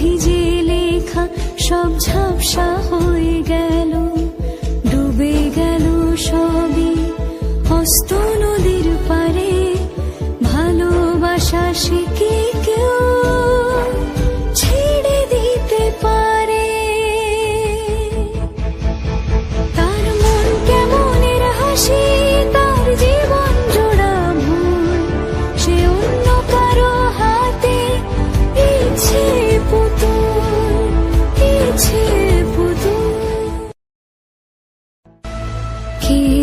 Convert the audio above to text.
ভিজে লেখা সব ঝাপসা